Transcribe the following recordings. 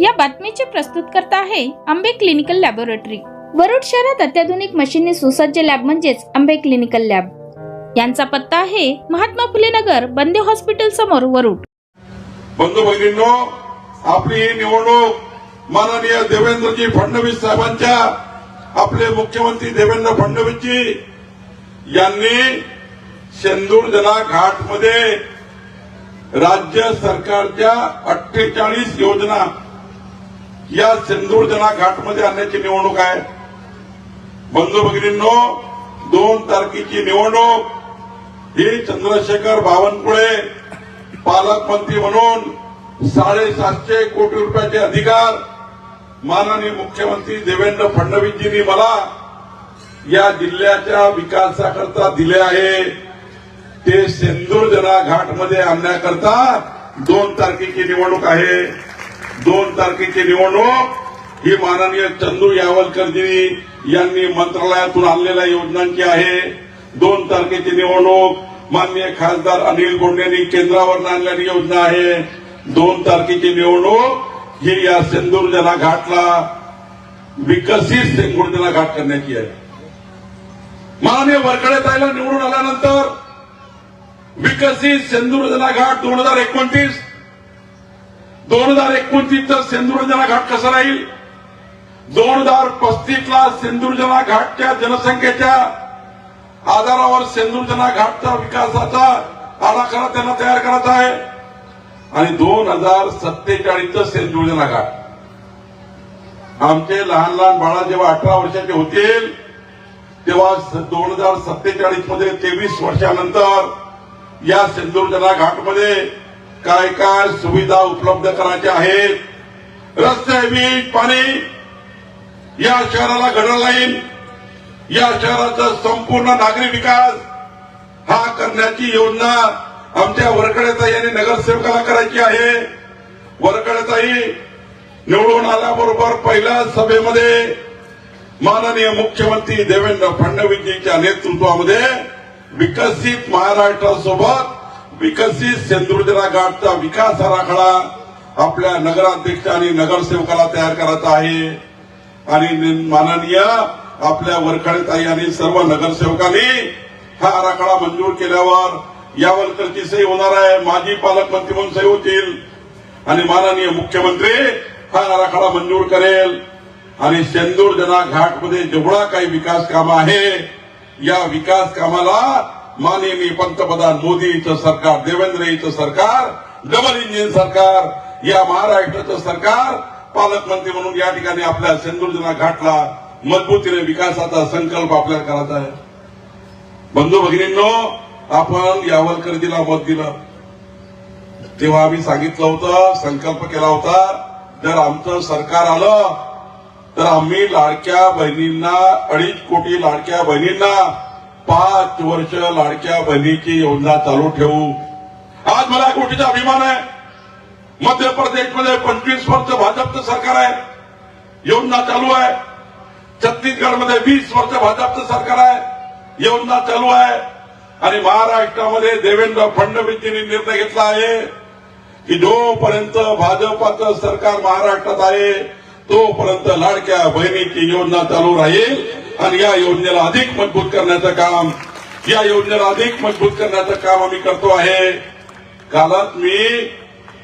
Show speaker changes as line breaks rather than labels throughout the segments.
या बातमीचे प्रस्तुत करता आहे आंबे क्लिनिकल लॅबोरेटरी. वरुड शहरात अत्याधुनिक मशीनने सुसज्ज लॅब म्हणजेच आंबे क्लिनिकल लॅब. यांचा पत्ता आहे महात्मा फुले नगर बंदे हॉस्पिटल समोर वरुड.
बंधू भगिनींनो आपली ही निवडणूक माननीय देवेंद्रजी फडणवीस साहेबांच्या आपले मुख्यमंत्री देवेंद्र फडणवीसजी यांनी शेंदूरजना घाटमध्ये राज्य सरकारच्या अठ्ठेचाळीस योजना या शेंदूरजना घाटमध्ये आणण्याची निवडणूक आहे. बंधू भगिनींनो दोन तारखेची निवडणूक. ही चंद्रशेखर बावनकुळे पालकमंत्री म्हणून साडेसातशे कोटी रुपयाचे अधिकार माननीय मुख्यमंत्री देवेंद्र फडणवीसजींनी मला या जिल्ह्याच्या विकासाकरता दिले आहे. ते सिंदूरजना घाटमध्ये आणण्याकरता दोन तारखेची निवडणूक आहे. दोन तारखेची निवडणूक. ही माननीय चंदू यावलकरजी यांनी मंत्रालयातून आणलेल्या योजनांची आहे. दोन तारखेची निवडणूक. माननीय खासदार अनिल बोंडेंनी केंद्रावर आणलेली योजना आहे. दोन तारखेची निवडणूक. ही या सिंदूरजना घाटला विकसित सिंदूरजना घाट करण्याची आहे. माननीय वरकडे ताईला निवडून आल्यानंतर विकसित सिंदूरजना घाट दोन हजार एकोणतीस दोन हजार एकोणतीसचा सिंदूरजना घाट कसा राहील? दोन हजार पस्तीसला सिंदूरजना घाटच्या जनसंख्येच्या आधारावर सिंदूरजना घाटचा विकासाचा आराखडा त्यांना तयार करायचा आहे. आणि दोन हजार सत्तेचाळीसचं सिंदूरजना घाट. आमचे लहान लहान बाळा जेव्हा अठरा वर्षाचे होतील तेव्हा दोन हजार सत्तेचाळीसमध्ये तेवीस वर्षानंतर या सिंदूरजना घाटमध्ये काय काय सुविधा उपलब्ध करायच्या आहेत? रस्ते वीज पाणी या शहराला घडवला लाईन या शहराचा संपूर्ण नागरी विकास हा करण्याची योजना आमच्या वरकड्याचा यांनी नगरसेवकाला करायची आहे. वरकडेताई निवडून आल्याबरोबर पहिल्या सभेमध्ये माननीय मुख्यमंत्री देवेंद्र फडणवीसजींच्या नेतृत्वामध्ये विकसित महाराष्ट्रासोबत विकसित सेंदुर्जना घाटचा विकास आराखडा आपल्या नगराध्यक्ष आणि नगरसेवकाला तयार करायचा आहे. आणि माननीय आपल्या वरखडेताई आणि सर्व नगरसेवकांनी हा आराखडा मंजूर केल्यावर यावलकरची सही होणार आहे. माजी पालकमंत्री म्हणून सही होतील. आणि माननीय मुख्यमंत्री हा आराखडा मंजूर करेल. आणि सेंदूर जना घाटमध्ये जेवढा काही विकास कामं आहे या विकास कामाला माननीय पंतप्रधान मोदीचं सरकार देवेंद्रजीचं सरकार डबल इंजिन सरकार या महाराष्ट्राचं सरकार पालकमंत्री म्हणून या ठिकाणी आपल्या सिंधुदुर्ग घाटला मजबूतीने विकासाचा संकल्प आपल्याला करायचा आहे. बंधू भगिनींनो आपण यावलकरजीला मत दिलं. तेव्हा आम्ही सांगितलं होतं संकल्प केला होता जर आमचं सरकार आलं तर आम्ही लाडक्या बहिणींना अडीच कोटी लाडक्या बहिणींना पाच वर्ष लाडक्या बहिणीची योजना चालू ठेवू. आज मला या गोष्टीचा अभिमान आहे. मध्य प्रदेशमध्ये पंचवीस वर्ष भाजपचं सरकार आहे. योजना चालू आहे. छत्तीसगडमध्ये वीस वर्ष भाजपचं सरकार आहे. योजना चालू आहे. आणि महाराष्ट्रामध्ये देवेंद्र फडणवीसजींनी निर्णय घेतला आहे की जोपर्यंत भाजपाचं सरकार महाराष्ट्रात आहे तोपर्यंत लाडक्या बहिणीची योजना चालू राहील. आणि या योजनेला अधिक मजबूत करण्याचं काम या योजनेला अधिक मजबूत करण्याचं काम आम्ही करतो आहे. कालच मी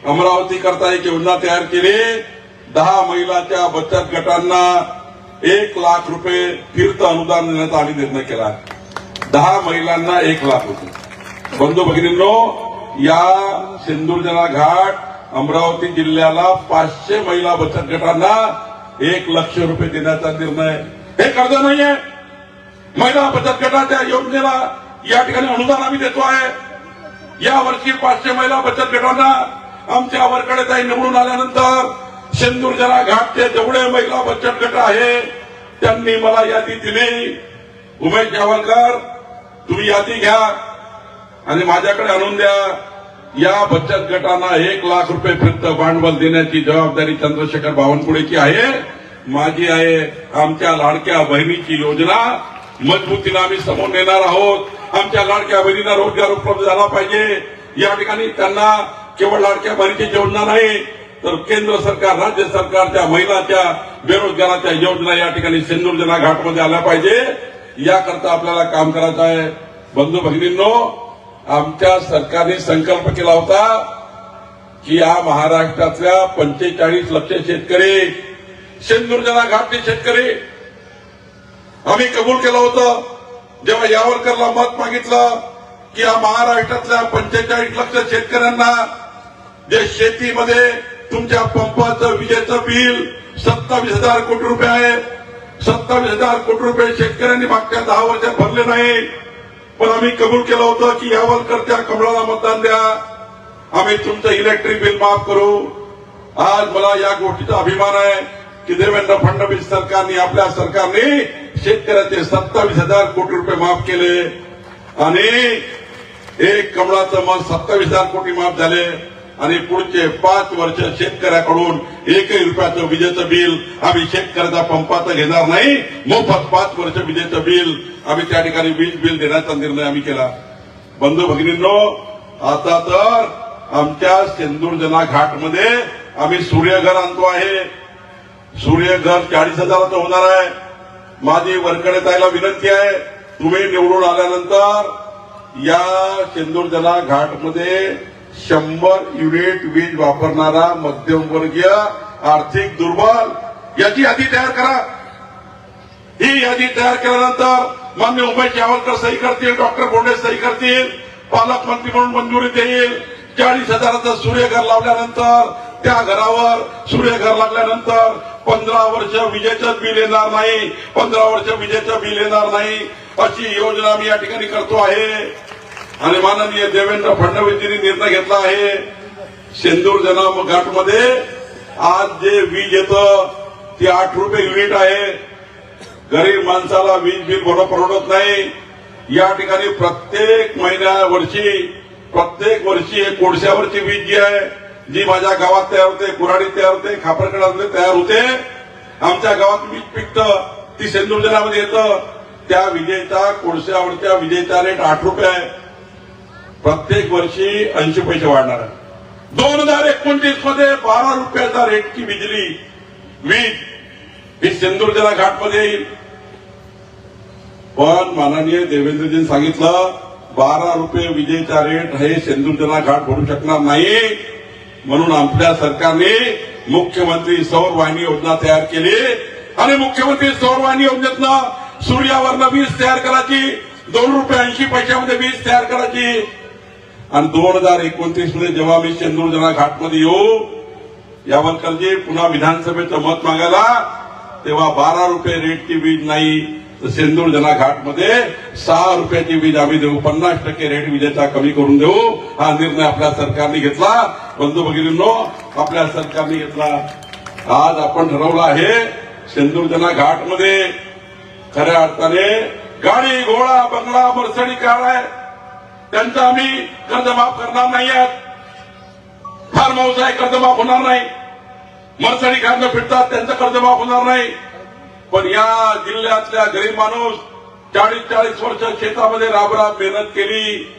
अमरावती करता एक योजना तयार केली. दहा महिलाच्या बचत गटांना एक लाख रुपये तीर्थ अनुदान देण्याचा आम्ही निर्णय केला. दहा महिलांना एक लाख रुपये. बंधू भगिनींनो या सिंधुर्जना घाट अमरावती जिल्ह्याला पाचशे महिला बचत गटांना एक लक्ष रुपये देण्याचा निर्णय हे कर्ज नाहीये. महिला बचत गटाच्या योजनेला या ठिकाणी अनुदान आम्ही देतो आहे. या वर्षी पाचशे महिला बचत गटांना आमच्या वरकडे निवडून आल्यानंतर शेंदूरजना घाटचे जेवढे महिला बचत गट आहे त्यांनी मला यादी दिली. उमेश जावलकर तुम्ही यादी घ्या आणि माझ्याकडे आणून द्या. या बचत गटांना एक लाख रुपये फिरत भांडवल देण्याची जबाबदारी चंद्रशेखर बावनकुळेची आहे. माझी आहे आमच्या लाडक्या बहिणीची योजना. मजबूतीला आम्ही समोर नेणार आहोत. आमच्या लाडक्या बहिणीला रोजगार उपलब्ध झाला पाहिजे. या ठिकाणी त्यांना केवळ लाडक्या बहिणीची योजना नाही तर केंद्र सरकार राज्य सरकारच्या महिलाच्या बेरोजगाराच्या योजना या ठिकाणी सिंदूर घाटमध्ये आल्या पाहिजे. याकरता आपल्याला काम करायचं आहे. बंधू भगिनींनो आमच्या सरकारने संकल्प केला होता की या महाराष्ट्रातल्या पंचेचाळीस लक्ष शेतकरी सिंधुदुर्गला घातले शेतकरी. आम्ही कबूल केलं होतं. जेव्हा यावरकरला मत मागितलं की या महाराष्ट्रातल्या पंचेचाळीस लक्ष शेतकऱ्यांना जे शेतीमध्ये तुमच्या पंपाचं विजेचं बिल सत्तावीस हजार कोटी रुपये आहे. सत्तावीस हजार कोटी रुपये शेतकऱ्यांनी मागच्या दहा वर्षात भरले नाही. पण आम्ही कबूल केलं होतं की यावरकरच्या कमळाला मतदान द्या. आम्ही तुमचं इलेक्ट्रिक बिल माफ करू. आज मला या गोष्टीचा अभिमान आहे. की देवेंद्र फडणवीस सरकारने आपल्या सरकारने शेतकऱ्याचे सत्तावीस हजार कोटी रुपये माफ केले. आणि एक कमळाचं मत सत्तावीस हजार कोटी माफ झाले. आणि पुढचे पाच वर्ष शेतकऱ्याकडून एकही रुपयाचं विजेचं बिल आम्ही शेतकऱ्याचा पंपाचं घेणार नाही. मोफत पाच वर्ष विजेचं बिल आम्ही त्या ठिकाणी वीज बिल देण्याचा निर्णय आम्ही केला. बंधू भगिनींनो आता तर आमच्या सिंदूर घाटमध्ये आम्ही सूर्यघर आणतो आहे. सूर्यघर चाळीस हजाराचं होणार आहे. माझी वरकडे जायला विनंती आहे. तुम्ही निवडून आल्यानंतर या सिंदूर जना घाटमध्ये शंभर युनिट वीज वापरणारा मध्यमवर्गीय आर्थिक दुर्बल याची यादी तयार करा. ही यादी तयार केल्यानंतर मान्य उमेश यावलकर सही करतील डॉक्टर बोंडे सही करतील पालकमंत्री म्हणून मंजुरी देईल. चाळीस हजाराचं सूर्यघर लावल्यानंतर त्या घरावर सूर्यघर लागल्यानंतर पंधरा वर्ष विजेचं बिल येणार नाही पंधरा वर्ष विजेचं बिल येणार नाही अशी योजना मी या ठिकाणी करतो आहे. आणि माननीय देवेंद्र फडणवीसजींनी निर्णय घेतला आहे. सिंदूर जना घाटमध्ये आज जे वीज येतं ती आठ रुपये युनिट आहे. गरीब माणसाला वीज बिल भरणं परवडत नाही. या ठिकाणी प्रत्येक महिन्या वर्षी प्रत्येक वर्षी एक कोळशावरची वीज जी आहे जी माझ्या गावात तयार होते कुराडीत तयार होते खापरकडामध्ये तयार होते आमच्या गावात मी पिकतं ती सेंदूर जनामध्ये येतं. त्या विजेचा कोळशावरच्या विजेचा रेट आठ रुपये आहे. प्रत्येक वर्षी ऐंशी पैसे वाढणार आहे. दोन हजार एकोणतीसमध्ये बारा रुपयाचा रेटची बिजली वीज ही सिंदूरजना घाटमध्ये येईल. पण माननीय देवेंद्रजींनी सांगितलं बारा रुपये विजेचा रेट हे सिंदूरजना घाट भरू शकणार नाही. म्हणून आपल्या सरकारने मुख्यमंत्री सौर वाहिनी योजना तयार केली. आणि मुख्यमंत्री सौर वाहिनी योजनेतनं सूर्यावरनं वीज तयार करायची दोन रुपये ऐंशी पैशामध्ये वीज तयार करायची. आणि दोन हजार एकोणतीसमध्ये जेव्हा मी चंदूरजना घाटमध्ये येऊ यावलकरजी पुन्हा विधानसभेचं मत मागायला तेव्हा बारा रुपये रेटची वीज नाही तर सेंदूर जना घाटमध्ये सहा रुपयाची वीज आम्ही देऊ. पन्नास टक्के रेट विजेचा कमी करून देऊ. हा निर्णय आपल्या सरकारने घेतला. बंधू भगिनींनो आपल्या सरकारने घेतला आज आपण ठरवलं आहे सेंदूर घाटमध्ये खऱ्या अर्थाने गाडी घोडा बंगला मर्सडी कार आहे. त्यांचं आम्ही कर्जमाफ करणार नाही आहात फार माऊस आहे कर्जमाफ होणार नाही. मरसडी खाणं फिरतात त्यांचं कर्जमाफ होणार नाही. पण या जिल्ह्यातल्या गरीब माणूस चाळीस चाळीस वर्ष शेतामध्ये राबराब मेहनत केली.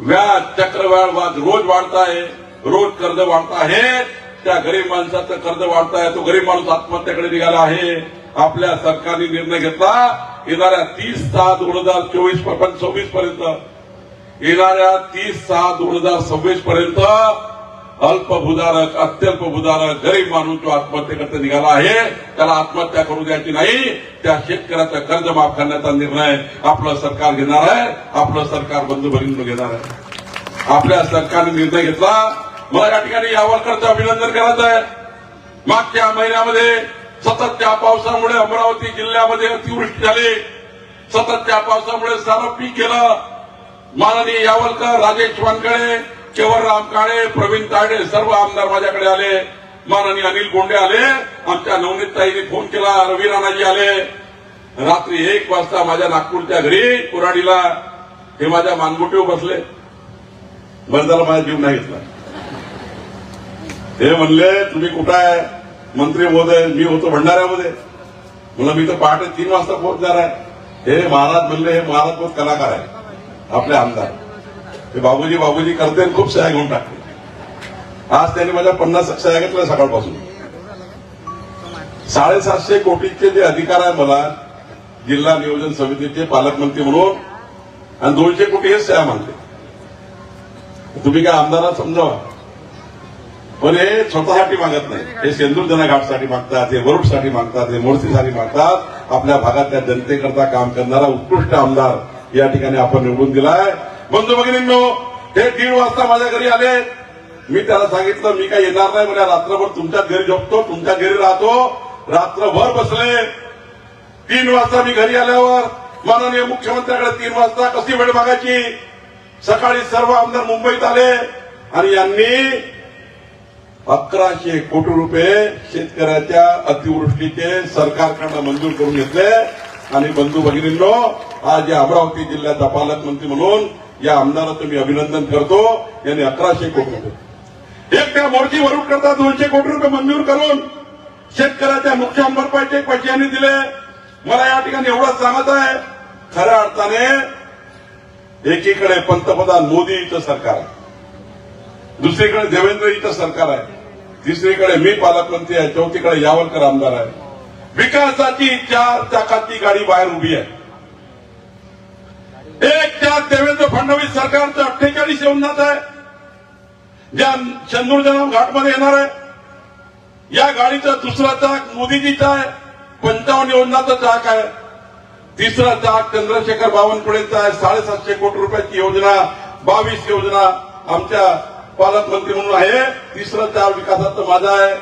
व्याज चक्रवाढ वाद रोज वाढत आहे रोज कर्ज वाढत आहे त्या गरीब माणसाचं कर्ज वाढत आहे तो गरीब माणूस आत्महत्याकडे निघाला आहे. आपल्या सरकारने निर्णय घेतला येणाऱ्या तीस सहा दोन हजार चोवीस पण सव्वीस पर्यंत येणाऱ्या तीस सहा दोन हजार सव्वीस पर्यंत अल्पभूधारक अत्यल्प भूधारक गरीब माणूस जो आत्महत्येकरता निघाला आहे त्याला आत्महत्या करू द्यायची नाही. त्या शेतकऱ्याचं कर्ज माफ करण्याचा निर्णय आपलं सरकार घेणार आहे. आपलं सरकार बंधू भगिनी घेणार आहे. आपल्या सरकारने निर्णय घेतला. मला या ठिकाणी यावलकरचं अभिनंदन करायचं आहे. मागच्या महिन्यामध्ये सततच्या पावसामुळे अमरावती जिल्ह्यामध्ये अतिवृष्टी झाली. सततच्या पावसामुळे सारं पीक गेलं. माननीय यावलकर राजेश वानकडे केवळराम काळे प्रवीण तायडे सर्व आमदार माझ्याकडे आले. माननीय अनिल गोंडे आले. आमच्या नवनीत ताईने फोन केला. रवी राणाजी आले. रात्री एक वाजता माझ्या नागपूरच्या घरी कुराडीला हे माझ्या मानगुटीवर बसले. बरं झालं माझा जीव नाही घेतला. हे म्हणले तुम्ही कुठं आहे? मंत्री महोदय मी होतो भंडाऱ्यामध्ये. म्हणलं मी तर पहाटे तीन वाजता पोहोचणार आहे. हे महाराज म्हणले हे महाराज बहुत कलाकार आहे आपले आमदार. हे बाबूजी बाबूजी करते आणि खूप सह्या घेऊन टाकते. आज त्यांनी माझ्या पन्नास सह्या घेतल्या सकाळपासून. साडेसातशे कोटीचे जे अधिकार आहे मला जिल्हा नियोजन समितीचे पालकमंत्री म्हणून आणि दोनशे कोटी हेच सह्या मानते. तुम्ही काय आमदारात समजावा? पण हे स्वतःसाठी मागत नाही. हे सेंदूर घाटसाठी मागतात हे वरुडसाठी मागतात हे मोर्चीसाठी मागतात. आपल्या भागातल्या जनतेकरता काम करणारा उत्कृष्ट आमदार या ठिकाणी आपण निवडून दिलाय. बंधू भगिनींनो हे दीड वाजता माझ्या घरी आले. मी त्याला सांगितलं मी काय येणार नाही म्हणजे रात्रभर तुमच्याच घरी झोपतो तुमच्या घरी राहतो. रात्रभर बसले. तीन वाजता मी घरी आल्यावर माननीय मुख्यमंत्र्याकडे तीन वाजता कशी वेळ मागायची? सकाळी सर्व आमदार मुंबईत आले आणि यांनी अकराशे कोटी रुपये शेतकऱ्याच्या अतिवृष्टीचे सरकारकडनं मंजूर करून घेतले. आणि बंधू भगिनींनो आज या अमरावती जिल्ह्याचा पालकमंत्री म्हणून या आमदाराचं मी अभिनंदन करतो. यांनी अकराशे कोटी रुपये. एक त्या मोर्ची वरून करता दोनशे कोटी रुपये मंजूर करून शेतकऱ्याच्या नुकसान भरपाईचे पैसे यांनी दिले. मला या ठिकाणी एवढंच सांगत आहे खऱ्या अर्थाने एकीकडे पंतप्रधान मोदीचं सरकार आहे. दुसरीकडे देवेंद्र इथं सरकार आहे. तिसरीकडे मी पालकमंत्री आहे चौथीकडे यावलकर आमदार आहे. विकासाची चार चाकाची गाडी बाहेर उभी आहे. एक चार देवेंद्र फडणवीस सरकारचं अठ्ठेचाळीस योजनाच आहे. ज्या चंदूरजनाम घाटमध्ये येणार आहे. या गाडीचा दुसरा चाक मोदीजीचा आहे. पंचावन्न योजनाचा चाक आहे. तिसरा चाक चंद्रशेखर बावनकुळेचा आहे. साडेसातशे कोटी रुपयाची योजना बावीस योजना आमच्या पालकमंत्री म्हणून आहे. तिसरं चार विकासाचं माझं आहे.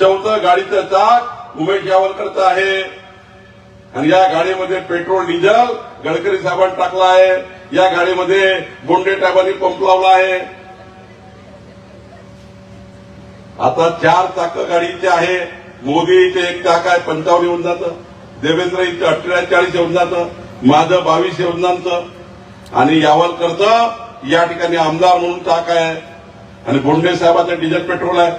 चौथं गाडीचं चाक उमेश यावलकरचं आहे. आणि या गाडीमध्ये पेट्रोल डिझेल गडकरी साहेबांनी टाकला आहे. या गाडीमध्ये बोंडे टायबांनी पंप लावला आहे. आता चार चाक गाडीचे आहे. मोदीचे एक चाक आहे पंचावन्न योजनाचं देवेंद्र इथं अठ्ठेचाळीस योजनाचं माझं बावीस योजनांचं आणि यावलकरचं या ठिकाणी आमदार म्हणून चाक आहे? आणि बोंडे साहेबाचं डिझेल पेट्रोल आहे.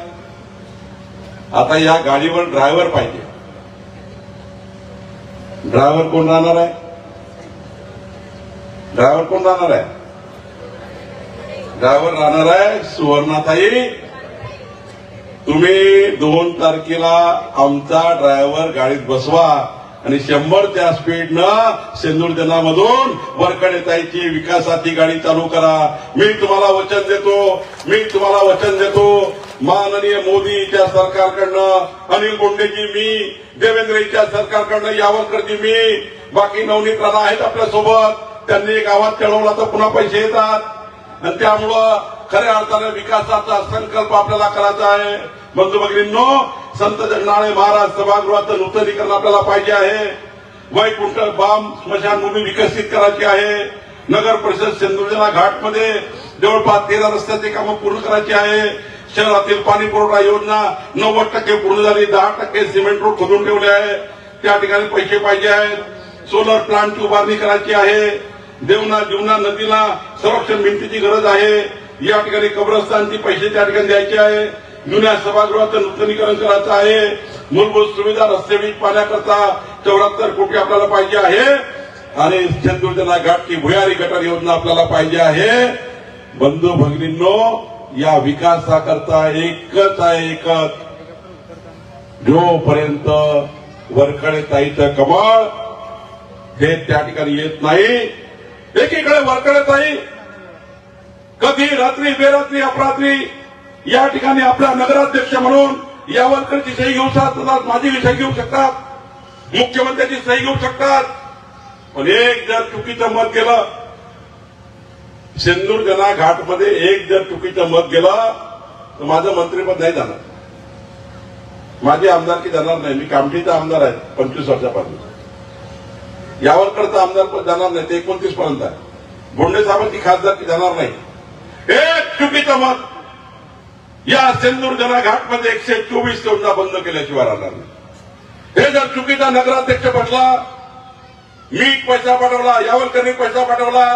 आता या गाडीवर ड्रायव्हर पाहिजे. ड्रायव्हर कोण राहणार आहे? ड्रायव्हर कोण राहणार आहे? ड्रायव्हर राहणार आहे सुवर्णाताई. तुम्ही दोन तारखेला आमचा ड्रायव्हर गाडीत बसवा. आणि शंभरच्या स्पीडनं सेंदूर जनामधून वरकडेताईची विकासाची गाडी चालू करा. मी तुम्हाला वचन देतो. मी तुम्हाला वचन देतो. माननीय मोदीच्या सरकारकडनं अनिल बोंडेजी मी देवेंद्रजीच्या सरकारकडनं यावरकरजी मी. बाकी नवनीत राणा आहेत आपल्यासोबत. त्यांनी गावात चढवला तर पुन्हा पैसे येतात. आणि त्यामुळं खऱ्या अर्थाने विकासाचा संकल्प आपल्याला करायचा आहे. बंधू भगिनींनो संत जगनाळे महाराज सभागृहाचं नूतनीकरण आपल्याला पाहिजे आहे. वैकुंठ बाम स्मशानभूमी विकसित करायची आहे. नगर परिषद सिंधुजना घाटमध्ये जवळपास तेरा रस्त्याची कामं पूर्ण करायची आहे. शहरातील पाणी पुरवठा योजना नव्वद टक्के पूर्ण झाली दहा टक्के सिमेंट रोड खोदून ठेवले आहे. त्या ठिकाणी पैसे पाहिजे आहेत. सोलर प्लांटची उभारणी करायची आहे. देवना जीवना नदीला संरक्षण भिंतीची गरज आहे. या ठिकाणी कब्रस्तानची पैसे त्या ठिकाणी द्यायचे आहे. जुन्या सभागृहाचं नूतनीकरण करायचं आहे. मूलभूत सुविधा रस्ते वीज पाण्याकरता चौऱ्याहत्तर कोटी आपल्याला पाहिजे आहे? आणि चंदुर्जना घाटची भुयारी गटर योजना आपल्याला पाहिजे आहे. बंधू भगिनींनो या विकासाकरता एकच आहे एकच. जोपर्यंत वरकडे ताईचं कमळ हे त्या ठिकाणी येत नाही एकीकडे वरकडे ताई. कधी रात्री बेरात्री अपरात्री या ठिकाणी आपला नगराध्यक्ष म्हणून या वर्करची सही घेऊ शकतात माझी सही घेऊ शकतात मुख्यमंत्र्यांची सही घेऊ शकतात. पण एक जर चुकीचं मत गेलं सिंदूर जना घाटमध्ये एक जर चुकीचं मत गेलं तर माझं मंत्रीपद नाही जाणार. माझी आमदारकी जाणार नाही. मी कामठीचा आमदार आहे पंचवीस वर्षापासून. यावरकडचं आमदार पद जाणार नाही ते एकोणतीस पर्यंत आहे. बोंडे साहेबांची खासदारकी जाणार नाही. एक चुकीचं मत या सिंधुदुर्गला घाटमध्ये एकशे चोवीस योजना बंद केल्याशिवाय राहणार नाही. हे जर चुकीचा नगराध्यक्ष पटला मी पैसा पाठवला यावलकरनी पैसा पाठवला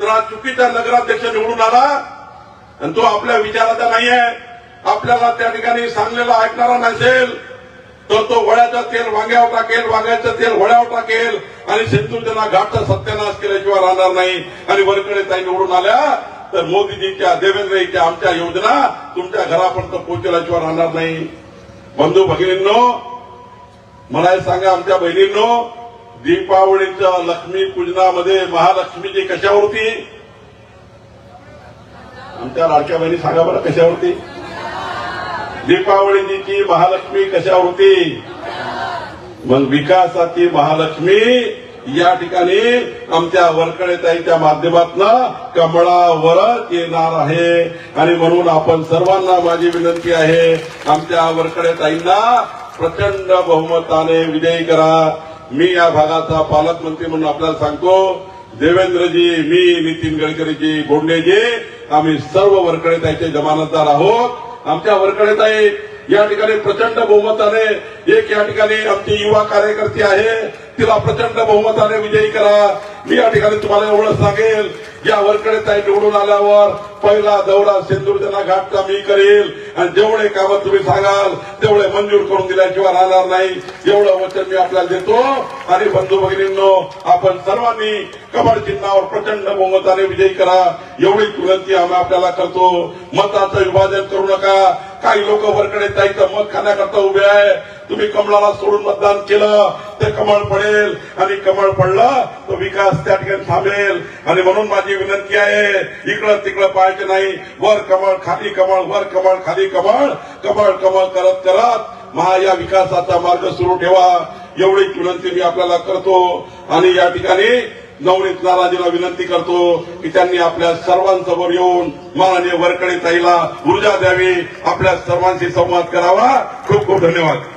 तर हा चुकीचा नगराध्यक्ष निवडून आला आणि तो आपल्या विचाराचा नाहीये आपल्याला त्या ठिकाणी सांगलेला ऐकणारा नसेल तर तो वळ्याचं तेल वांग्यावर टाकेल वांग्याचं तेल वळ्यावर टाकेल आणि सिंधुदुर्गला घाटचा सत्यानाश केल्याशिवाय राहणार नाही. आणि वरकडे ताई निवडून आल्या तर मोदीजीच्या देवेंद्रजीच्या आमच्या योजना तुमच्या घरापर्यंत पोहोचल्याशिवाय राहणार नाही. बंधू भगिनींनो मला सांगा आमच्या बहिणींनो दीपावलीच्या लक्ष्मी पूजनामध्ये महालक्ष्मीची कशावरती? आमच्या लाडक्या बहिणी सांगा बरं कशावरती? दीपावलीची महालक्ष्मी कशावरती? मग विकासाची महालक्ष्मी या ठिकाणी आमच्या वरकडेताईच्या माध्यमातून कमळावरच येणार आहे. आणि म्हणून आपण सर्वांना माझी विनंती आहे आमच्या वरकडेताईंना प्रचंड बहुमताने विजयी करा. मी या भागाचा पालकमंत्री म्हणून आपल्याला सांगतो देवेंद्रजी मी नितीन गडकरीजी बोंडेजी आम्ही सर्व वरकडेताईचे जमानतदार आहोत. आमच्या वरकडेताई या ठिकाणी प्रचंड बहुमताने एक या ठिकाणी आमची युवा कार्यकर्ती आहे. तिला प्रचंड बहुमताने विजयी करा. मी या ठिकाणी तुम्हाला एवढं सांगेल या वरकडे ताई निवडून आल्यावर पहिला दौरा सिंधुदुर्ग घाटचा मी करेल. आणि जेवढे कामं तुम्ही सांगाल तेवढे मंजूर करून दिल्याशिवाय राहणार नाही. एवढं वचन मी आपल्याला देतो. आणि बंधू भगिनींनो आपण सर्वांनी कमळ चिन्हावर प्रचंड बहुमताने विजयी करा. एवढीच विनंती आम्ही आपल्याला करतो. मताचं विभाजन करू नका. काही लोक वरकडे ताईचं मत खाण्याकरता उभे आहे. तुम्ही कमळाला सोडून मतदान केलं ते कमळ पडेल. आणि कमळ पडलं तो विकास त्या ठिकाणी थांबेल. आणि म्हणून माझी विनंती आहे इकडं तिकडं पाहायचं नाही. वर कमळ खाली कमळ वर कमळ खाली कमळ. कमळ कमळ करत करत महा या विकासाचा मार्ग सुरू ठेवा. एवढीच विनंती मी आपल्याला करतो. आणि या ठिकाणी नवनीत नाराजीला विनंती करतो की त्यांनी आपल्या सर्वांसमोर येऊन माननीय वरकडे ताईला ऊर्जा द्यावी. आपल्या सर्वांशी संवाद करावा. खूप खूप धन्यवाद.